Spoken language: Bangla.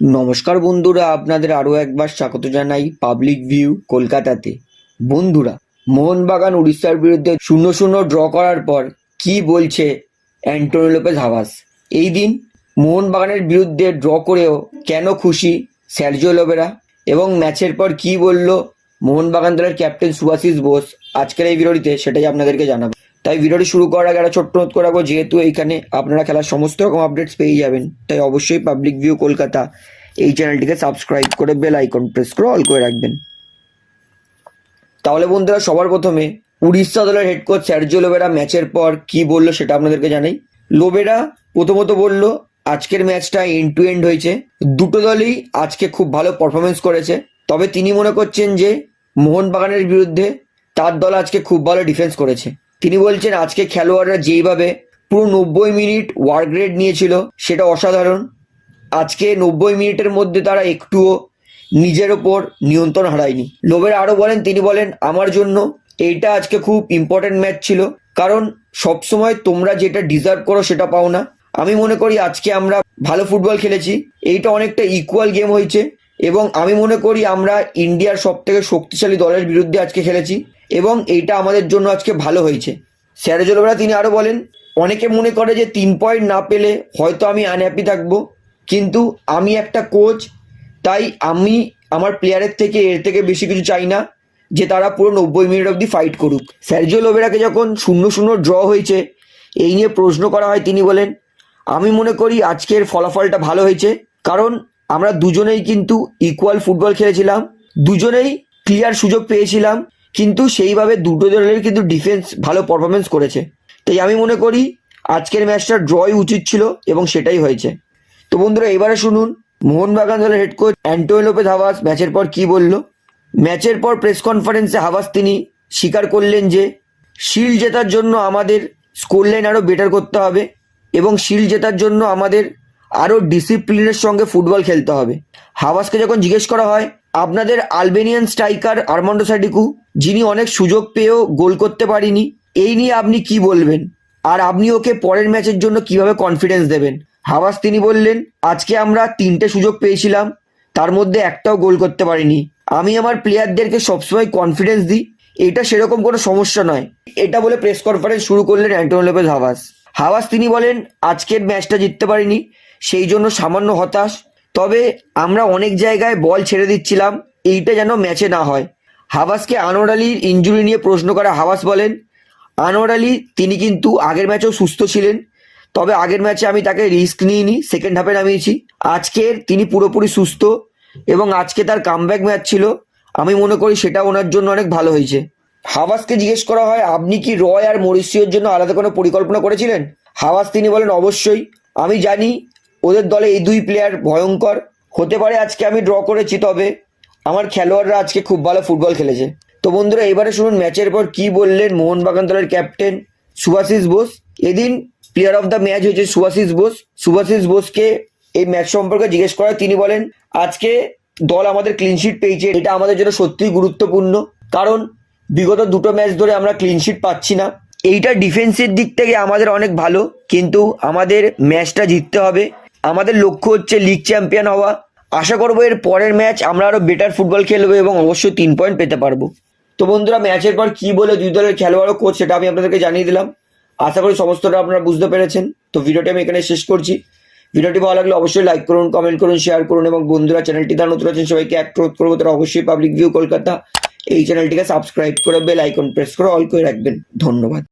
নমস্কার বন্ধুরা, আপনাদের আরও একবার স্বাগত জানাই পাবলিক ভিউ কলকাতাতে। বন্ধুরা, মোহনবাগান, উড়িষ্যার বিরুদ্ধে শূন্য শূন্য ড্র করার পর কি বলছে অ্যান্টনি লোপেজ হাভাস এই দিন মোহনবাগানের বিরুদ্ধে ড্র করেও কেন খুশি স্যার্জিও লোবেরা এবং ম্যাচের পর কি বলল মোহনবাগান দলের ক্যাপ্টেন সুভাশিস বোস আজকের এই ভিডিওটিতে সেটাই আপনাদেরকে জানাব। তাই ভিডিওটি শুরু করার আগে একটা ছোট্ট নোট করে রাখব, যেহেতু এইখানে আপনারা খেলার সমস্ত রকম আপডেটস পেয়ে যাবেন, তাই অবশ্যই পাবলিক ভিউ কলকাতা এই চ্যানেলটিকে সাবস্ক্রাইব করে বেল আইকন প্রেস করে অল করে রাখবেন। তাহলে বন্ধুরা, সবার প্রথমে উড়িষ্যা দলের হেড কোচ স্যার্জিও লোবেরা ম্যাচের পর কি বলল সেটা আপনাদেরকে জানাই। লোবেরা প্রথমত বলল, আজকের ম্যাচটা এন্ড টু এন্ড হয়েছে। দুটো দলই আজকে খুব ভালো পারফরমেন্স করেছে। তবে তিনি মনে করছেন যে মোহনবাগানের বিরুদ্ধে তার দল আজকে খুব ভালো ডিফেন্স করেছে। তিনি বলছেন, আজকে খেলোয়াড়রা যেইভাবে পুরো নব্বই মিনিট ওয়ার্ক রেট নিয়েছিল, সেটা অসাধারণ। আজকে নব্বই মিনিটের মধ্যে তারা একটুও নিজের ওপর নিয়ন্ত্রণ হারায়নি। লোবের আরও বলেন, তিনি বলেন, আমার জন্য এইটা আজকে খুব ইম্পর্টেন্ট ম্যাচ ছিল। কারণ সবসময় তোমরা যেটা ডিজার্ভ করো সেটা পাও না। আমি মনে করি আজকে আমরা ভালো ফুটবল খেলেছি। এইটা অনেকটা ইকুয়াল গেম হয়েছে। এবং আমি মনে করি আমরা ইন্ডিয়ার সব থেকে শক্তিশালী দলের বিরুদ্ধে আজকে খেলেছি এবং এইটা আমাদের জন্য আজকে ভালো হয়েছে। স্যারেজোলোবরা তিনি আরও বলেন, অনেকে মনে করে যে তিন পয়েন্ট না পেলে হয়তো আমি আনহ্যাপি থাকব, কিন্তু আমি একটা কোচ তাই আমি আমার প্লেয়ারের থেকে, এর থেকে বেশি কিছু চাই না যে তারা পুরো নব্বই মিনিট অবধি ফাইট করুক। স্যারজিও লোবেরাকে যখন শূন্য শূন্য ড্র হয়েছে, এই নিয়ে প্রশ্ন করা হয় তিনি বলেন, আমি মনে করি আজকের ফলাফলটা ভালো হয়েছে, কারণ আমরা দুজনেই কিন্তু ইকুয়াল ফুটবল খেলেছিলাম, দুজনেই ক্লিয়ার সুযোগ পেয়েছিলাম, কিন্তু সেইভাবে দুটো দলের কিন্তু ডিফেন্স ভালো পারফরমেন্স করেছে। তাই আমি মনে করি আজকের ম্যাচটা ড্রই উচিত ছিল এবং সেটাই হয়েছে। তো বন্ধুরা, এবারে শুনুন, মোহনবাগান দলের head coach Antonio Lopez Habas ম্যাচের পর কি বলল? ম্যাচের পর প্রেস কনফারেন্সে হাওয়াস তিনি স্বীকার করলেন যে শিল্ড জেতার জন্য আমাদের স্কোর লাইন আরও বেটার করতে হবে এবং শিল্ড জেতার জন্য আমাদের আরও ডিসিপ্লিনের সঙ্গে ফুটবল খেলতে হবে। হাওয়াসকে যখন জিজ্ঞেস করা হয়, আপনাদের আলবেনিয়ান স্ট্রাইকার আর্মান্ডো সাডিকু যিনি অনেক সুযোগ পেয়েও গোল করতে পারিনি, এই নিয়ে আপনি কি বলবেন? আর আপনি ওকে পরের ম্যাচের জন্য কীভাবে কনফিডেন্স দেবেন? হাওয়াস তিনি বললেন, আজকে আমরা তিনটে সুযোগ পেয়েছিলাম, তার মধ্যে একটাও গোল করতে পারিনি। আমি আমার প্লেয়ারদেরকে সবসময় কনফিডেন্স দিই, এটা সেরকম কোনো সমস্যা নয়। এটা বলে প্রেস কনফারেন্স শুরু করলেন অ্যান্টোনি লোপেজ হাওয়াস। হাওয়াস তিনি বলেন, আজকের ম্যাচটা জিততে পারিনি সেই জন্য সামান্য হতাশ। তবে আমরা অনেক জায়গায় বল ছেড়ে দিচ্ছিলাম, এইটা যেন ম্যাচে না হয়। হাওয়াসকে আনোয়ার আলীর ইঞ্জুরি নিয়ে প্রশ্ন করা হাওয়াস বলেন, আনোয়ার আলী, তিনি কিন্তু আগের ম্যাচেও সুস্থ ছিলেন, তবে আগের ম্যাচে আমি তাকে রিস্ক নিইনি, সেকেন্ড হাফে নামিয়েছি। আজকের তিনি পুরোপুরি সুস্থ এবং আজকে তার কামব্যাক ম্যাচ ছিল। আমি মনে করি সেটা ওনার জন্য অনেক ভালো হয়েছে। হাওয়াসকে জিজ্ঞেস করা হয়, আপনি কি রয় আর মরিসিওর জন্য আলাদা কোনো পরিকল্পনা করেছিলেন? হাওয়াস তিনি বলেন, অবশ্যই। আমি জানি ওদের দলে এই দুই প্লেয়ার ভয়ঙ্কর। হতে পারে আজকে আমি ড্র করেছি, তবে আমার খেলোয়াড়রা আজকে খুব ভালো ফুটবল খেলেছে। তো বন্ধুরা, এবারে শুনুন, ম্যাচের পর কি বললেন মোহনবাগান দলের ক্যাপ্টেন সুভাশিস বোস? এদিন প্লেয়ার অফ দ্য ম্যাচ হয়েছে সুভাশিস বোস। সুভাশিস বোসকে এই ম্যাচ সম্পর্কে জিজ্ঞেস করায়, তিনি বলেন, আজকে দল আমাদের ক্লিনশিট পেয়েছে, এটা আমাদের জন্য সত্যিই গুরুত্বপূর্ণ। কারণ বিগত দুটো ম্যাচ ধরে আমরা ক্লিনশিট পাচ্ছি না। এইটা ডিফেন্সের দিক থেকে আমাদের অনেক ভালো, কিন্তু আমাদের ম্যাচটা জিততে হবে। আমাদের লক্ষ্য হচ্ছে লিগ চ্যাম্পিয়ন হওয়া। আশা করব এর পরের ম্যাচ আমরা আরও বেটার ফুটবল খেলব এবং অবশ্যই তিন পয়েন্ট পেতে পারব। তো বন্ধুরা ম্যাচের পর কি বলে দুই দলের খেলোয়াড় কোচ সেটা আমি আপনাদেরকে জানিয়ে দিলাম। আশা করি সমস্তটা আপনারা বুঝতে পেরেছেন। তো ভিডিওটি আমি এখানে শেষ করছি। ভিডিওটি ভালো লাগলে অবশ্যই লাইক করুন কমেন্ট করুন শেয়ার করুন এবং বন্ধুরা চ্যানেলটি তার নতুন আছেন, সবাইকে এক করব তারা অবশ্যই পাবলিক ভিউ কলকাতা এই চ্যানেলটিকে সাবস্ক্রাইব করে বেল আইকন প্রেস করে অল করে রাখবেন। ধন্যবাদ।